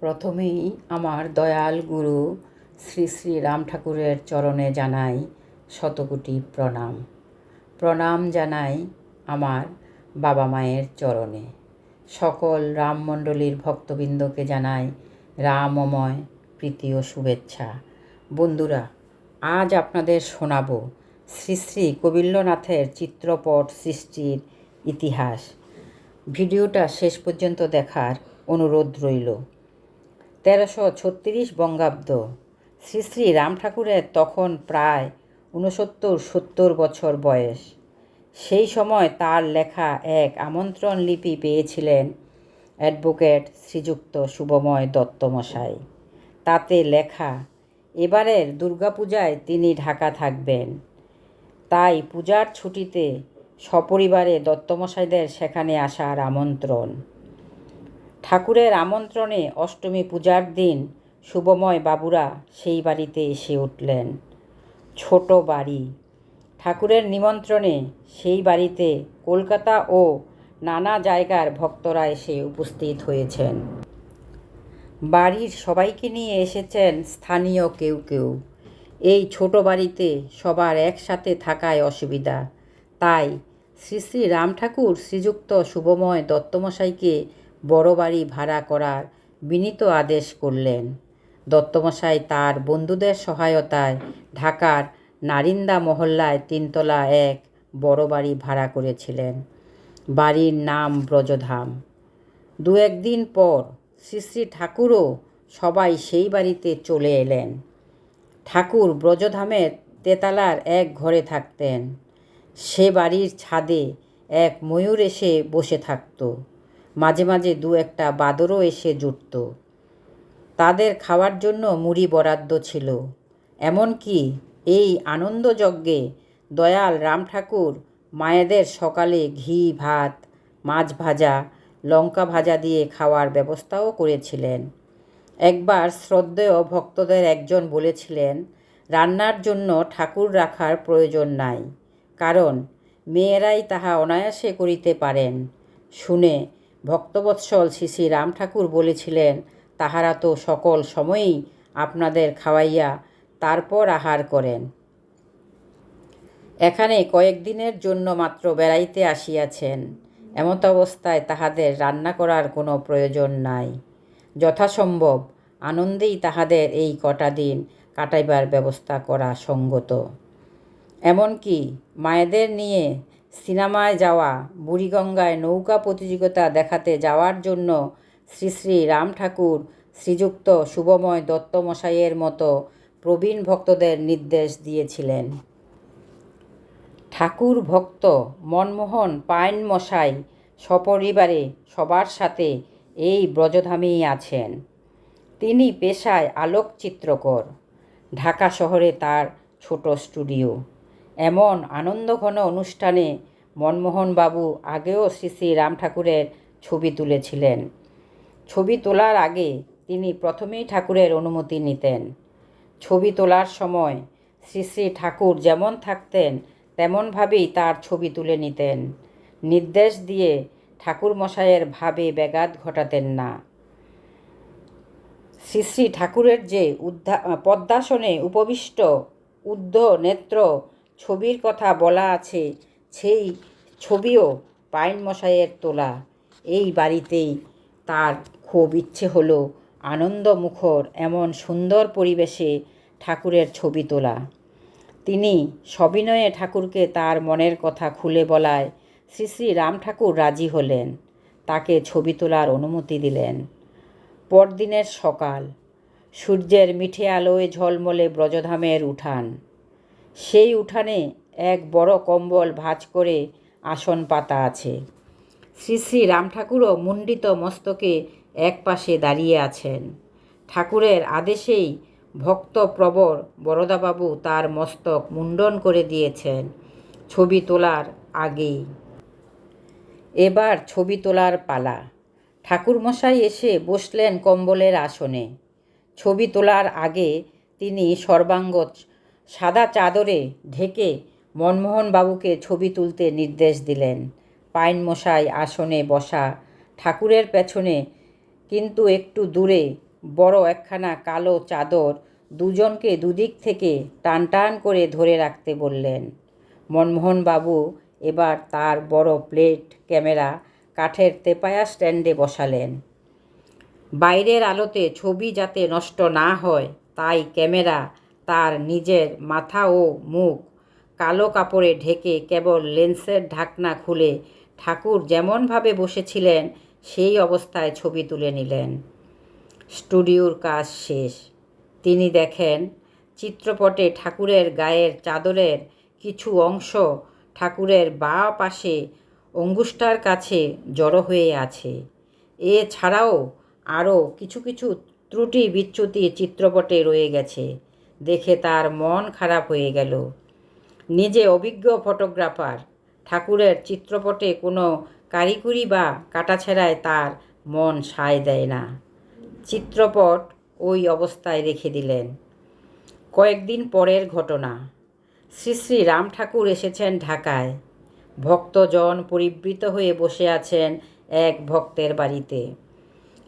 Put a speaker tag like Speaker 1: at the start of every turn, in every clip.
Speaker 1: প্রথমেই আমার দয়াল গুরু শ্রী শ্রী রাম ঠাকুরের চরণে জানাই শতকোটি প্রণাম। প্রণাম জানাই আমার বাবা মায়ের চরণে। সকল রামমণ্ডলীর ভক্তবৃন্দকে জানাই রামময় প্রীতি ও শুভেচ্ছা। বন্ধুরা, আজ আপনাদের শোনাব শ্রী শ্রী কবিল্লনাথের চিত্রপট সৃষ্টির ইতিহাস। ভিডিওটা শেষ পর্যন্ত দেখার অনুরোধ রইল। তেরোশো ছত্রিশ বঙ্গাব্দ। শ্রী শ্রী রাম ঠাকুরের তখন প্রায় ঊনসত্তর সত্তর বছর বয়স। সেই সময় তার লেখা এক আমন্ত্রণ লিপি পেয়েছিলেন অ্যাডভোকেট শ্রীযুক্ত শুভময় দত্তমশাই। তাতে লেখা, এবারের দুর্গাপূজায় তিনি ঢাকা থাকবেন। তাই পূজার ছুটিতে সপরিবারে দত্তমশাইদের সেখানে আসার আমন্ত্রণ। ঠাকুরের আমন্ত্রণে অষ্টমী পূজার দিন শুভময় বাবুরা সেই বাড়িতে এসে উঠলেন। ছোট বাড়ি। ঠাকুরের নিমন্ত্রণে সেই বাড়িতে কলকাতা ও নানা জায়গার ভক্তরা এসে উপস্থিত হয়েছেন। বাড়ির সবাইকে নিয়ে এসেছেন স্থানীয় কেউ কেউ। এই ছোট বাড়িতে সবার একসাথে থাকায় অসুবিধা। তাই শ্রী শ্রী রাম ঠাকুর শ্রীযুক্ত শুভময় দত্তমশাইকে বড় বাড়ি ভাড়া করার বিনীত আদেশ করলেন। দত্তমশাই তার বন্ধুদের সহায়তায় ঢাকার নারিন্দা মহল্লায় তিনতলা এক বড় বাড়ি ভাড়া করেছিলেন। বাড়ির নাম ব্রজধাম। দু একদিন পর শ্রী শ্রী ঠাকুরও সবাই সেই বাড়িতে চলে এলেন। ঠাকুর ব্রজধামের তেতালার এক ঘরে থাকতেন। সে বাড়ির ছাদে এক ময়ূর এসে বসে থাকত। মাঝে মাঝে দু একটা বাদরও এসে জুটত। তাদের খাওয়ার জন্য মুড়ি বরাদ্দ ছিল। এমনকি এই আনন্দযজ্ঞে দয়াল রাম ঠাকুর মায়েদের সকালে ঘি, ভাত, মাছ ভাজা, লঙ্কা ভাজা দিয়ে খাওয়ার ব্যবস্থাও করেছিলেন। একবার শ্রদ্ধেয় ভক্তদের একজন বলেছিলেন, রান্নার জন্য ঠাকুর রাখার প্রয়োজন নাই, কারণ মেয়েরাই তাহা অনায়াসে করিতে পারেন। শুনে ভক্তবৎসল শ্রী শ্রী রাম ঠাকুর বলেছিলেন, তাহারা তো সকল সময়ই আপনাদের খাওয়াইয়া তারপর আহার করেন। এখানে কয়েকদিনের জন্য মাত্র বেড়াইতে আসিয়াছেন। এমত অবস্থায় তাহাদের রান্না করার কোনো প্রয়োজন নাই। যথাসম্ভব আনন্দেই তাহাদের এই কটা দিন কাটাইবার ব্যবস্থা করা সঙ্গত। এমনকি মায়েদের নিয়ে সিনেমায় যাওয়া, বুড়িগঙ্গায় নৌকা প্রতিযোগিতা দেখাতে যাওয়ার জন্য শ্রী শ্রী রাম ঠাকুর শ্রীযুক্ত শুভময় দত্তমশাইয়ের মতো প্রবীণ ভক্তদের নির্দেশ দিয়েছিলেন। ঠাকুর ভক্ত মনমোহন পাইন মশাই সপরিবারে সবার সাথে এই ব্রজধামেই আছেন। তিনি পেশায় আলোকচিত্রকর। ঢাকা শহরে তার ছোট স্টুডিও। এমন আনন্দঘন অনুষ্ঠানে মনমোহনবাবু আগেও শ্রী শ্রী রাম ঠাকুরের ছবি তুলেছিলেন। ছবি তোলার আগে তিনি প্রথমেই ঠাকুরের অনুমতি নিতেন। ছবি তোলার সময় শ্রী শ্রী ঠাকুর যেমন থাকতেন, তেমনভাবেই তার ছবি তুলে নিতেন। নির্দেশ দিয়ে ঠাকুর মশাইয়ের ভাবে ব্যাঘাত ঘটাতেন না। শ্রী শ্রী ঠাকুরের যে উদ্ধা, পদ্মাসনে উপবিষ্ট উদ্ধ নেত্র ছবির কথা বলা আছে, সেই ছবিও পাইন মশাইয়ের তোলা। এই বাড়িতেই তার খুব ইচ্ছে হলো আনন্দমুখর এমন সুন্দর পরিবেশে ঠাকুরের ছবি তোলা। তিনি সবিনয়ে ঠাকুরকে তার মনের কথা খুলে বলায় শ্রী শ্রী রাম ঠাকুর রাজি হলেন, তাকে ছবি তোলার অনুমতি দিলেন। পরদিনের সকাল, সূর্যের মিঠে আলোয় ঝলমলে ব্রজধামের উঠান। সেই উঠানে এক বড় কম্বল ভাঁজ করে আসন পাতা আছে। শ্রী শ্রী রাম ঠাকুরও মুণ্ডিত মস্তকে এক পাশে দাঁড়িয়ে আছেন। ঠাকুরের আদেশেই ভক্তপ্রবর বরদাবাবু তার মস্তক মুণ্ডন করে দিয়েছেন ছবি তোলার আগেই। এবার ছবি তোলার পালা। ঠাকুরমশাই এসে বসলেন কম্বলের আসনে। ছবি তোলার আগে তিনি সর্বাঙ্গ সাদা চাদরে ঢেকে মনমোহনবাবুকে ছবি তুলতে নির্দেশ দিলেন। পাইন মশাই আসনে বসা। ঠাকুরের পেছনে কিন্তু একটু দূরে বড় একখানা কালো চাদর দুজনকে দুদিক থেকে টান টান করে ধরে রাখতে বললেন। মনমোহনবাবু এবার তার বড় প্লেট, ক্যামেরা, কাঠের তেপায়া স্ট্যান্ডে বসালেন। বাইরের আলোতে ছবি যাতে নষ্ট না হয়, তাই ক্যামেরা তার নিজের মাথা ও মুখ কালো কাপড়ে ঢেকে কেবল লেন্সের ঢাকনা খুলে ঠাকুর যেমনভাবে বসেছিলেন, সেই অবস্থায় ছবি তুলে নিলেন। স্টুডিওর কাজ শেষ। তিনি দেখেন, চিত্রপটে ঠাকুরের গায়ের চাদরের কিছু অংশ ঠাকুরের বাঁ পাশে অঙ্গুষ্টার কাছে জড়ো হয়ে আছে। এছাড়াও আরও কিছু কিছু ত্রুটি বিচ্যুতি চিত্রপটে রয়ে গেছে। দেখে তার মন খারাপ হয়ে গেল। নিজে অভিজ্ঞ ফটোগ্রাফার, ঠাকুরের চিত্রপটে কোনো কারিকুরি বা কাটাছেড়ায় তার মন সায় দেয় না। চিত্রপট ওই অবস্থায় রেখে দিলেন। কয়েকদিন পরের ঘটনা। শ্রী শ্রী রাম ঠাকুর এসেছেন ঢাকায়। ভক্তজন পরিবৃত হয়ে বসে আছেন এক ভক্তের বাড়িতে।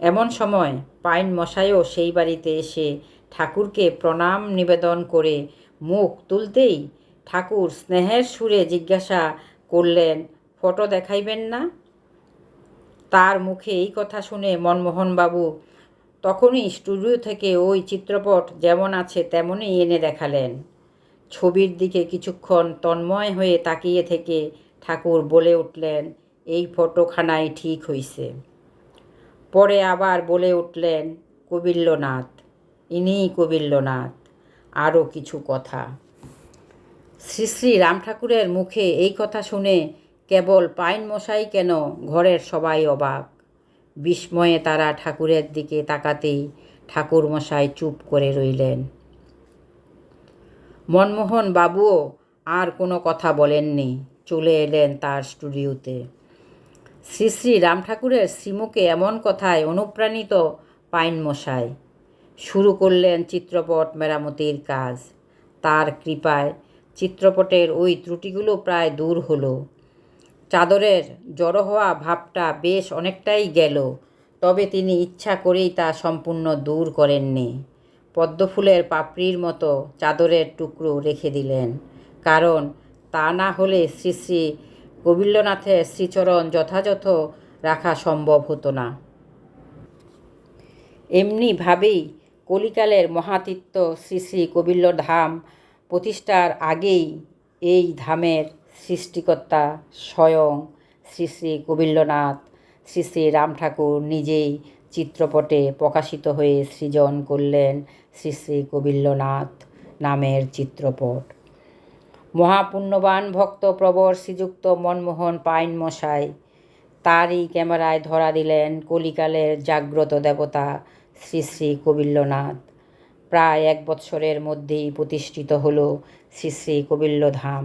Speaker 1: এমন সময় পাইন মশাইও সেই বাড়িতে এসে ঠাকুরকে প্রণাম নিবেদন করে মুখ তুলতেই ঠাকুর স্নেহের সুরে জিজ্ঞাসা করলেন, ফটো দেখাইবেন না? তার মুখে এই কথা শুনে মনমোহনবাবু তখনই স্টুডিও থেকে ওই চিত্রপট যেমন আছে তেমনই এনে দেখালেন। ছবির দিকে কিছুক্ষণ তন্ময় হয়ে তাকিয়ে থেকে ঠাকুর বলে উঠলেন, এই ফটোখানাই ঠিক হইছে। পরে আবার বলে উঠলেন কবিল্যনাথ ইনিই কবিল্যনাথ আরও কিছু কথা। শ্রী শ্রী রাম ঠাকুরের মুখে এই কথা শুনে কেবল পাইন মশাই কেন ঘরের সবাই অবাক। বিস্ময়ে তারা ঠাকুরের দিকে তাকাতেই ঠাকুর মশাই চুপ করে রইলেন। মনমোহন বাবুও আর কোনো কথা বলেননি, চলে এলেন তার স্টুডিওতে। শ্রী শ্রী রাম ঠাকুরের শ্রীমুখে এমন কথায় অনুপ্রাণিত পাইন মশাই শুরু করলেন চিত্রপট মেরামতির কাজ। তার কৃপায় চিত্রপটের ওই ত্রুটিগুলো প্রায় দূর হলো। চাদরের জড়ো হওয়া ভাবটা বেশ অনেকটাই গেল, তবে তিনি ইচ্ছা করেই তা সম্পূর্ণ দূর করেননি। পদ্মফুলের পাপড়ির মতো চাদরের টুকরো রেখে দিলেন, কারণ তা না হলে শ্রী শ্রী কবিল্যনাথের শ্রীচরণ যথাযথ রাখা সম্ভব হতো না। এমনিভাবেই কলিকালের মহাতীর্থ শ্রী শ্রী কবিল্য ধাম প্রতিষ্ঠার আগেই এই ধামের সৃষ্টিকর্তা স্বয়ং শ্রী শ্রী কবিল্যনাথ শ্রী শ্রী রাম ঠাকুর নিজেই চিত্রপটে প্রকাশিত হয়ে সৃজন করলেন শ্রী শ্রী কবিল্যনাথ নামের চিত্রপট। মহাপুণ্যবান ভক্ত প্রবর শ্রীযুক্ত মনমোহন পাইন মশাই তারই ক্যামেরায় ধরা দিলেন কলিকালের জাগ্রত দেবতা শ্রী শ্রী কবিল্যনাথ প্রায় এক বৎসরের মধ্যেই প্রতিষ্ঠিত হল শ্রী শ্রী কবিল্য ধাম